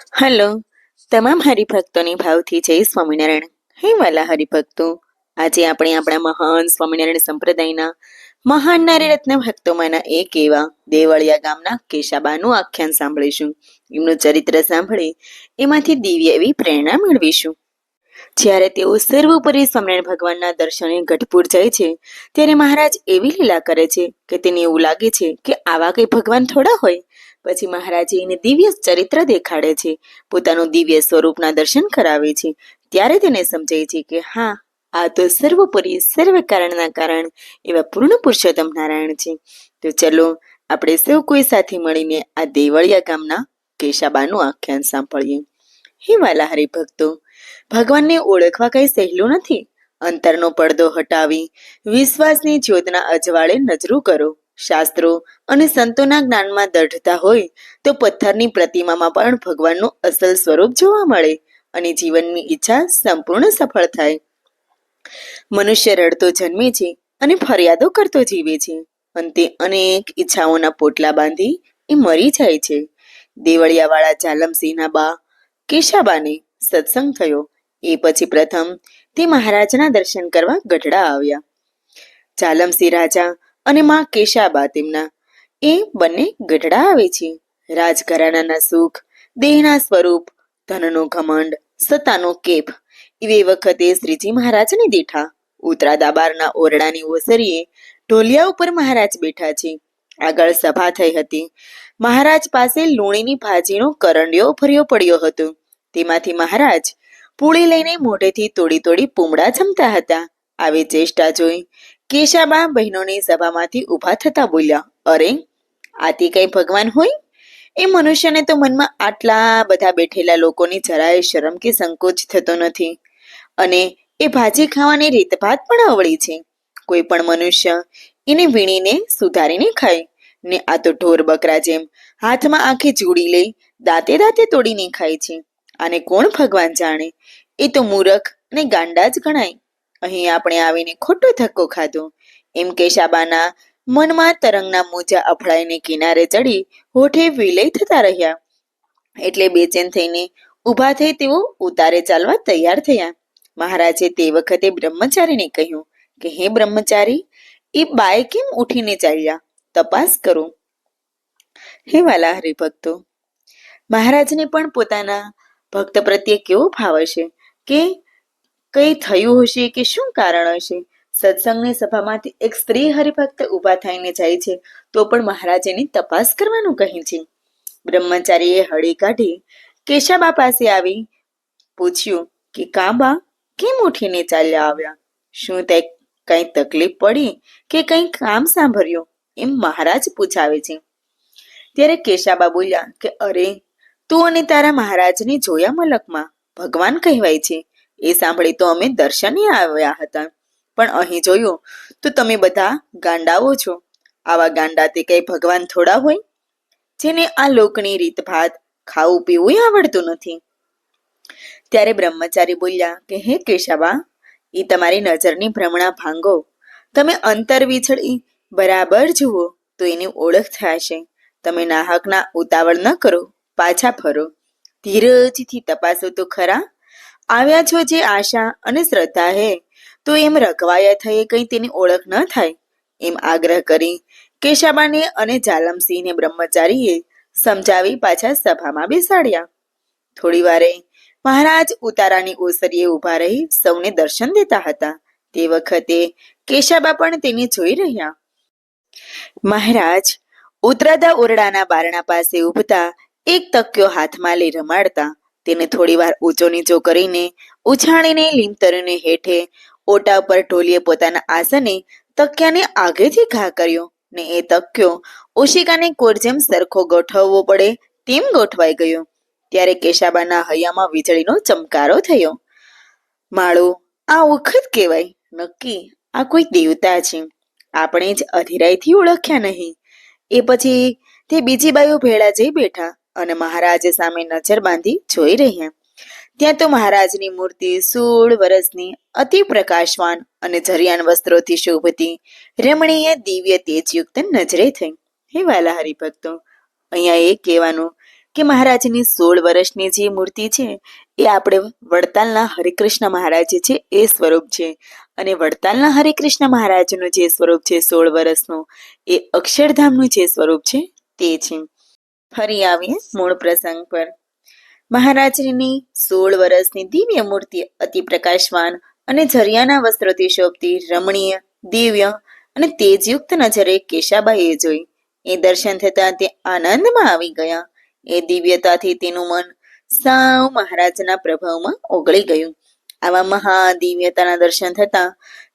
Hello, તમામ હરિભક્તોની ભાવથી જય સ્વામિનારાયણ. હે વાલા હરિભક્તો, આજે આપણે આપણા મહાન સ્વામિનારાયણ સંપ્રદાયના મહાન નારી રત્ન ભક્તોમાંના એક એવા દેવળિયા ગામના કેશાબાનું આખ્યાન સાંભળીશું. એમનું ચરિત્ર સાંભળી એમાંથી દિવ્ય એવી પ્રેરણા મેળવીશું. જ્યારે તેઓ સર્વોપરી સ્વામિનારાયણ ભગવાનના દર્શને ગઢપુર જાય છે, ત્યારે મહારાજ એવી લીલા કરે છે કે તેને એવું લાગે છે કે આવા કંઈ ભગવાન થોડા હોય. પછી મહારાજે દિવ્ય ચરિત્ર દેખાડે છે. પોતાનું દિવ્ય સ્વરૂપના દર્શન કરાવે છે. ત્યારે તેને સમજાય છે કે હા, આ તો સર્વોપરી સર્વ કારણના કારણ એવા પૂર્ણ પુરુષોત્તમ નારાયણ છે. તો ચલો, આપણે સૌ કોઈ સાથે મળીને આ દેવળિયા ગામના કેશાબાનું આખ્યાન સાંભળીએ. હે વાલા હરિભક્તો ભગવાનને ઓળખવા કઈ સહેલું નથી? અંતરનો પડદો હટાવી, વિશ્વાસની જ્યોતના અજવાળે નજરું કરો. શાસ્ત્રો અને સંતોના જ્ઞાનમાં દઢતા હોય તો પથ્થરની પ્રતિમામાં પણ ભગવાનનું અસલ સ્વરૂપ જોવા મળે અને જીવનની ઈચ્છા સંપૂર્ણ સફળ થાય. મનુષ્ય રડતો જન્મે છે અને ફરિયાદો કરતો જીવે છે. અંતે અનેક ઈચ્છાઓના પોટલા બાંધી એ મરી જાય છે. દેવળિયાવાળા જાલમસિંહના બા કેશાબાને સત્સંગ થયો. એ પછી પ્રથમ તે મહારાજના દર્શન કરવા ગઢડા આવ્યા. જાલમસિંહ રાજા અને માં કેશાબા તેમના. એ બંને ગઢડા આવે છે. રાજઘરાણાના સુખ, દેહના સ્વરૂપ, ધનનો ઘમંડ, સત્તાનો કેપ. એવી વખતે શ્રીજી મહારાજને દેઠા. ઉતરા દાબારના ઓરડાની ઓસરીએ ઢોલિયા ઉપર મહારાજ બેઠા છે. આગળ સભા થઈ હતી. મહારાજ પાસે લૂણીની ભાજીનો કરંડિયો ભર્યો પડ્યો હતો. તેમાંથી મહારાજ પૂળી લઈને મોઢેથી તોડી તોડી પૂમડા જમતા હતા. આવી ચેષ્ટા જોઈ કેશાબા બહેનોની સભામાંથી ઊભા થતા બોલ્યા, અરે આ તે કઈ ભગવાન હોય? એ મનુષ્યને તો મનમાં આટલા બધા બેઠેલા લોકોની જરાય શરમ કે સંકોચ થતો નથી. અને એ ભાજી ખાવાની રીતભાત પણ અવળી છે. કોઈ પણ મનુષ્ય એને વીણીને સુધારીને ખાય. ને આ તો ઢોર બકરા જેમ હાથમાં આંખે જોડી લઈ દાંતે દાંતે તોડીને ખાય છે. આને કોણ ભગવાન જાણે? એ તો મૂરખ અને ગાંડા જ ગણાય. અહીં આપણે આવીને ખોટો ધક્કો ખાધો. એમ કેશાબાના મનમાં તરંગના મોજા અફળાઈને કિનારે ચડી હોઠે વિલય થતા રહ્યા. એટલે બેચેન થઈને ઊભા થઈ તેઓ ઉતારે ચાલવા તૈયાર થયા. મહારાજે તે વખતે બ્રહ્મચારીને કહ્યું કે, હે બ્રહ્મચારી, એ બાય કેમ ઉઠીને ચાલ્યા? તપાસ કરો. હે વાલા હરિભક્તો મહારાજને પણ પોતાના ભક્ત પ્રત્યે કેવો ભાવ હશે કે કઈ થયું હશે કે શું કારણ હશે? સત્સંગની સભામાંથી એક સ્ત્રી હરિભક્ત ઊભા થઈને જાય છે, તો પણ મહારાજ એની તપાસ કરવાનું કહે છે. બ્રહ્મચારીએ હળી કાઢી કેશાબા પાસે આવી, પૂછ્યું કે કાબા, કેમ ઉઠીને ચાલ્યા આવ્યા? શું તે કઈ તકલીફ પડી કે કઈ કામ સાંભળ્યું? એમ મહારાજ પૂછાવે છે. ત્યારે કેશાબા બોલ્યા કે અરે, તું અને તારા મહારાજને જોયા મલકમાં? ભગવાન કહેવાય છે. એ સાંભળી તો અમે દર્શને આવ્યા હતા. પણ અહીં જોયું, તો તમે બધા ગાંડાઓ છો. આવા ગાંડા તે કઈ ભગવાન થોડા હોય? જેને આ લોકની રીત ભાત ખાવું પીવું આવડતું નથી. ત્યારે બ્રહ્મચારી બોલ્યા કે, હે કેશાબા એ તમારી નજરની ભ્રમણા ભાંગો. તમે અંતર વિછળી બરાબર જુઓ, તો એની ઓળખ થશે. તમે નાહકના ઉતાવળ ન કરો, પાછા ફરો. ધીરજથી તપાસો તો ખરા. આવ્યા છો જે આશા અને શ્રદ્ધા હે, તો એમ રઘવાયા થયે કંઈ તેની ઓળખ ન થાય. એમ આગ્રહ કરી કેશાબાને અને જાલમસિંહને બ્રહ્મચારીએ સમજાવી પાછા સભામાં બેસાડ્યા. થોડી વારે મહારાજ ઉતારાની ઓસરીએ ઊભા રહી સૌને દર્શન દેતા હતા. તે વખતે કેશાબા પણ તેને જોઈ રહ્યા. મહારાજ ઉતરાદા ઓરડાના બારણા પાસે ઊભતા એક તક્યો હાથમાં લઈ રમાડતા તેને થોડી વાર ઊંચો નીચો કરીને ઉછાળીને લીમતરીને હેઠે ઓટા પર ઢોલીએ પોતાના આસને તક્યાને આગેથી ઘા કર્યો ને એ તક્યો ઓશિકાને કોર જેમ સરખો ગોઠવવો પડે તેમ ગોઠવાઈ ગયો. ત્યારે કેશાબાના હૈયામાં વીજળીનો ચમકારો થયો. માળો, આ વખત કહેવાય, નક્કી આ કોઈ દેવતા છે. આપણે જ અધિરાયથી ઓળખ્યા નહીં. એ પછી તે બીજી બાયો ભેળા જઈ બેઠા. અને મહારાજ સામે નજર બાંધી જોઈ રહ્યા. ત્યાં તો મહારાજની મૂર્તિ સોળ વર્ષની અતિ પ્રકાશવાન અને જરિયાન વસ્ત્રોથી શોભતી રમણીય દિવ્ય તેજયુક્ત નજરે થઈ. હે વાલા હરિભક્તો અહીંયા એ કહેવાનું કે મહારાજની સોળ વર્ષની જે મૂર્તિ છે, એ આપણે વડતાલના હરિકૃષ્ણ મહારાજ છે, એ સ્વરૂપ છે. અને વડતાલના હરિકૃષ્ણ મહારાજનું જે સ્વરૂપ છે, સોળ વર્ષનું એ અક્ષરધામનું જે સ્વરૂપ છે, તે છે. ફરી આવીએ મૂળ પ્રસંગ પર. મહારાજની સોળ વર્ષની દિવ્ય મૂર્તિ અતિ પ્રકાશવાન અને ઝરિયાના વસ્ત્રોથી શોભતી રમણીય, દિવ્ય અને તેજયુક્ત નજરે કેશાબાઈએ જોઈ. એ દર્શન થતા તે આનંદમાં આવી ગયા. એ દિવ્યતાથી તેનું મન સાવ મહારાજના પ્રભાવમાં ઓગળી ગયું. આવા મહાદિવ્યતાના દર્શન થતા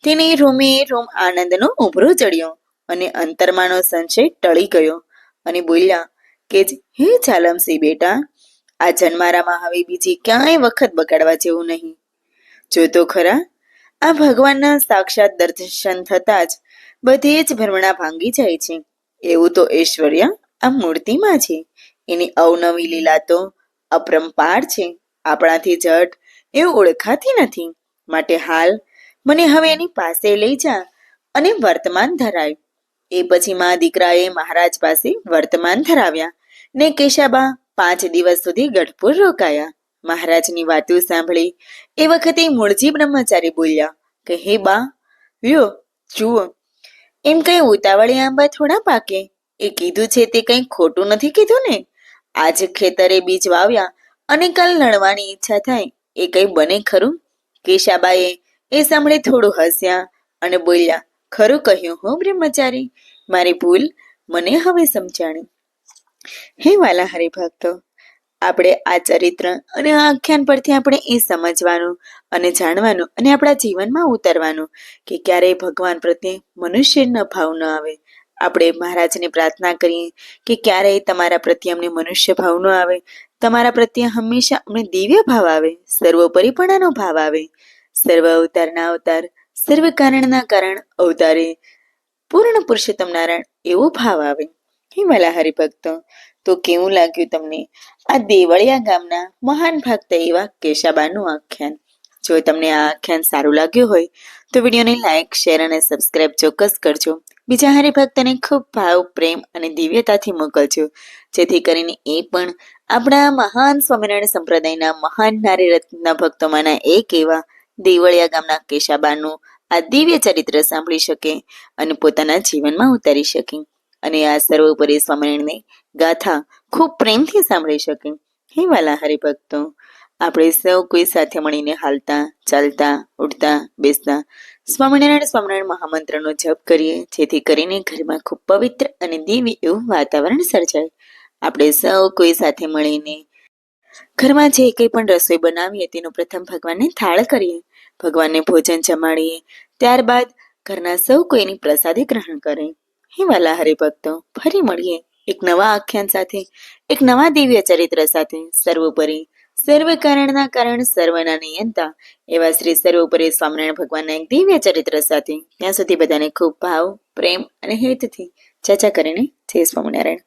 તેને રૂમે રૂમ આનંદનો ઉભરો ચડ્યો અને અંતરમાનો સંશય ટળી ગયો અને બોલ્યા કે જ, હે ચાલમસી બેટા, આ જન્મારામાં હવે બીજી ક્યાંય વખત બગાડવા જેવું નહીં. જો તો ખરા, આ ભગવાનના સાક્ષાત દર્શન થતાં જ બધી જ ભ્રમણા ભાંગી જાય છે. એવું તો ઐશ્વર્ય આ મૂર્તિમાં છે. એની અવનવી લીલા તો અપરંપાર છે. આપણાથી જટ એ ઓળખાતી નથી. માટે હાલ મને હવે એની પાસે લઈ જા અને વર્તમાન ધરાય. એ પછી મા દીકરાએ મહારાજ પાસે વર્તમાન ધરાવ્યા ને કેશાબા પાંચ દિવસ સુધી ગઢપુર રોકાયા. મહારાજની વાતો સાંભળી એ વખતે મૂળજી બ્રહ્મચારી બોલ્યા કે, હે બા, લ્યો, જુઓ, એમ કઈ ઉતાવળે આંબા થોડા પાકે? એ કીધું છે તે કંઈ ખોટું નથી કીધું ને? આજ ખેતરે બીજ વાવ્યા અને કાલ લણવાની ઈચ્છા થાય, એ કઈ બને ખરું? કેશાબાએ એ સાંભળે થોડું હસ્યા અને બોલ્યા ખરું કહ્યું, હો બ્રહ્મચારી, મારી ભૂલ મને હવે સમજાણી. હે વાલા હરિભક્તો આપણે આ ચરિત્ર અને આ આખ્યાન પરથી આપણે એ સમજવાનું અને જાણવાનું અને આપણા જીવનમાં ઉતરવાનું કે ક્યારેય ભગવાન પ્રત્યે મનુષ્યનો ભાવ ન આવે. આપણે મહારાજને પ્રાર્થના કરીએ કે ક્યારેય તમારા પ્રત્યે અમને મનુષ્ય ભાવ ન આવે. તમારા પ્રત્યે હંમેશા અમને દિવ્ય ભાવ આવે સર્વોપરીપણાનો ભાવ આવે. સર્વ અવતારના અવતાર સર્વ કારણના કારણ અવતારે પૂર્ણ પુરુષોત્તમ નારાયણ એવો ભાવ આવે. હિમાલા હરિભક્તો તો કેવું લાગ્યું તમને? આ દેવળિયા ગામના મહાન ભક્ત એવા કેશાબાનું આખ્યાન. જો તમને આ આખ્યાન સારું લાગ્યું હોય, તો વિડીયોને લાઈક, શેર અને સબસ્ક્રાઇબ ચોક્કસ કરજો. બીજા હરિભક્તને ખૂબ ભાવ, પ્રેમ અને દિવ્યતાથી મોકલજો. જેથી કરીને એ પણ આપણા મહાન સ્વામિનારાયણ સંપ્રદાયના મહાન નારી રત્ન ભક્તોમાંના એક એવા દેવળિયા ગામના કેશાબાનું આ દિવ્ય ચરિત્ર સાંભળી શકે અને પોતાના જીવનમાં ઉતારી શકે. અને આ સર્વોપરી સ્વામિનારાયણની ગાથા ખૂબ પ્રેમથી સાંભળી શકે. હે વાલા હરિભક્તો, આપણે સૌ કોઈ સાથે મળીને હાલતા, ચાલતા, ઉઠતા, બેસતા સ્વામિનારાયણ સ્વામિનારાયણ મહામંત્રનો જપ કરીએ, જેથી કરીને ઘરમાં ખૂબ પવિત્ર અને દિવ્ય એવું વાતાવરણ સર્જાય. આપણે સૌ કોઈ સાથે મળીને ઘરમાં જે કંઈ પણ રસોઈ બનાવીએ, તેનું પ્રથમ ભગવાનને થાળ કરીએ. ભગવાનને ભોજન જમાડીએ. ત્યારબાદ ઘરના સૌ કોઈની પ્રસાદી ગ્રહણ કરે. હે વાલા હરિભક્તો ફરી મળીએ એક નવા આખ્યાન સાથે, એક નવા દિવ્ય ચરિત્ર સાથે. સર્વોપરી સર્વ કારણના કારણ સર્વના નિયંતા. એવા શ્રી સર્વોપરી સ્વામિનારાયણ ભગવાનના એક દિવ્ય ચરિત્ર સાથે. ત્યાં સુધી બધાને ખૂબ ભાવ, પ્રેમ અને હેતથી ચર્ચા કરીને જય સ્વામિનારાયણ.